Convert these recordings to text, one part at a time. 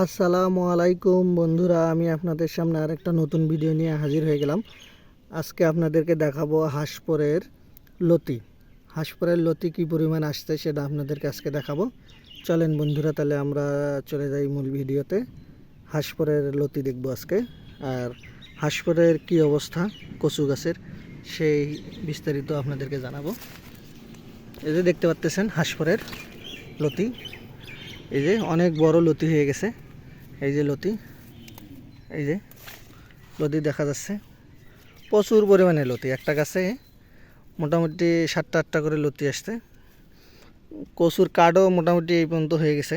আসসালামু আলাইকুম বন্ধুরা, আমি আপনাদের সামনে আরেকটা নতুন ভিডিও নিয়ে হাজির হয়ে গেলাম। আজকে আপনাদেরকে দেখাবো হাঁসপরের লতি। হাঁসপরের লতি কী পরিমাণ আসছে সেটা আপনাদেরকে আজকে দেখাবো। চলেন বন্ধুরা, তাহলে আমরা চলে যাই মূল ভিডিওতে হাঁসপরের লতি দেখব আজকে। আর হাঁসপরের কী অবস্থা? কচু গাছের, সেই বিস্তারিত আপনাদেরকে জানাব। এই যে দেখতে পাচ্তেছেন হাঁসপরের লতি। এই যে অনেক বড় লতি হয়ে গেছে। এই যে লতি, এই যে লতি দেখা যাচ্ছে। প্রচুর পরিমাণে লতি, একটা গাছে মোটামুটি সাতটা আটটা করে লতি আসছে। কচুর কাঠও মোটামুটি এই পর্যন্ত হয়ে গেছে।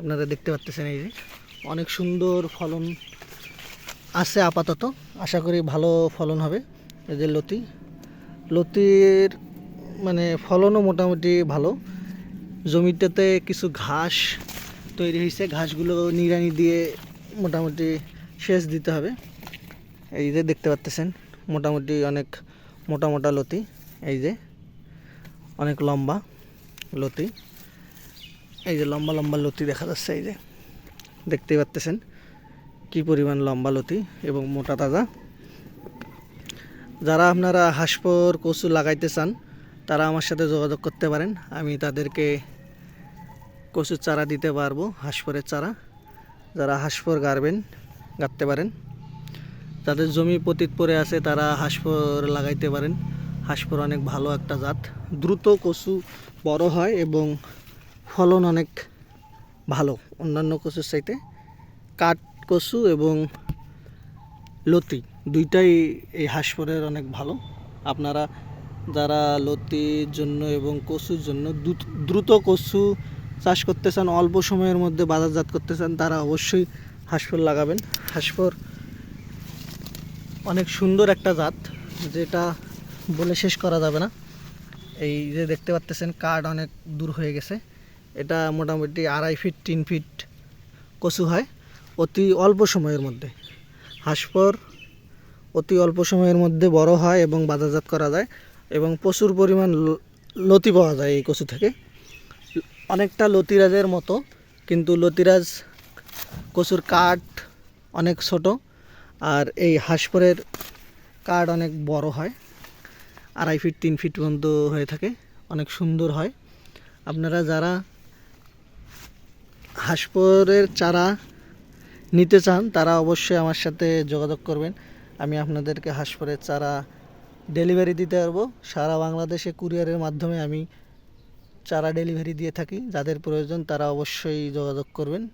আপনারা দেখতে পাচ্ছেন এই যে, অনেক সুন্দর ফলন আছে আপাতত। আশা করি ভালো ফলন হবে এই যে লতি। লতির মানে ফলনও মোটামুটি ভালো। জমিটাতে কিছু ঘাস তৈরি হয়েছে। ঘাসগুলো নিড়ানি দিয়ে মোটামুটি সেচ দিতে হবে। এই যে দেখতে পাচ্তেছেন, মোটামুটি অনেক মোটা মোটা লতি। এই যে অনেক লম্বা লতি। এই যে লম্বা লম্বা লতি দেখা যাচ্ছে, এই যে দেখতেই পাচ্তেছেন কি পরিমাণ লম্বা লতি এবং মোটা তাজা। যারা আপনারা হাঁসপর কচু লাগাইতে চান, তারা আমার সাথে যোগাযোগ করতে পারেন। আমি তাদেরকে কচুর চারা দিতে পারব হাঁসপরের চারা। যারা হাঁসপর গাড়বেন, গাঁততে পারেন। যাদের জমি পতিত পড়ে আছে, তারা হাঁসপর লাগাইতে পারেন। হাঁসপর অনেক ভালো একটা জাত। দ্রুত কচু বড় হয় এবং ফলন অনেক ভালো, অন্যান্য কচুর চাইতে। কাঠ কচু এবং লতি, দুইটাই এই হাঁসপরের অনেক ভালো। আপনারা যারা লতির জন্য এবং কচুর জন্য দ্রুত কচু চাষ করতে চান অল্প সময়ের মধ্যে বাজারজাত করতে চান তারা অবশ্যই হাঁসফল লাগাবেন। হাঁসফল অনেক সুন্দর একটা জাত, যেটা বলে শেষ করা যাবে না। এই যে দেখতে পাচ্তেছেন, কাঠ অনেক দূর হয়ে গেছে। এটা মোটামুটি আড়াই ফিট, তিন ফিট কচু হয়, অতি অল্প সময়ের মধ্যে। হাঁসপর অতি অল্প সময়ের মধ্যে বড় হয় এবং বাজারজাত করা যায় এবং প্রচুর পরিমাণ লতি পাওয়া যায় এই কচু থেকে। অনেকটা লতিরাজের মতো, কিন্তু লতিরাজ কচুর কাঠ অনেক ছোট আর এই হাঁসপরের কাঠ অনেক বড় হয়। আড়াই ফিট, তিন ফিট পর্যন্ত হয়ে থাকে, অনেক সুন্দর হয়। আপনারা যারা হাঁসপরের চারা নিতে চান, তারা অবশ্যই আমার সাথে যোগাযোগ করবেন। আমি আপনাদেরকে হাঁসপরের চারা ডেলিভারি দিতে পারব। সারা বাংলাদেশে কুরিয়ারের মাধ্যমে আমি চারা ডেলিভারি দিয়ে থাকি, যাদের প্রয়োজন তারা অবশ্যই যোগাযোগ করবেন।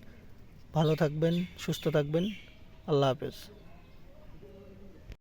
ভালো থাকবেন, সুস্থ থাকবেন। আল্লাহ হাফেজ।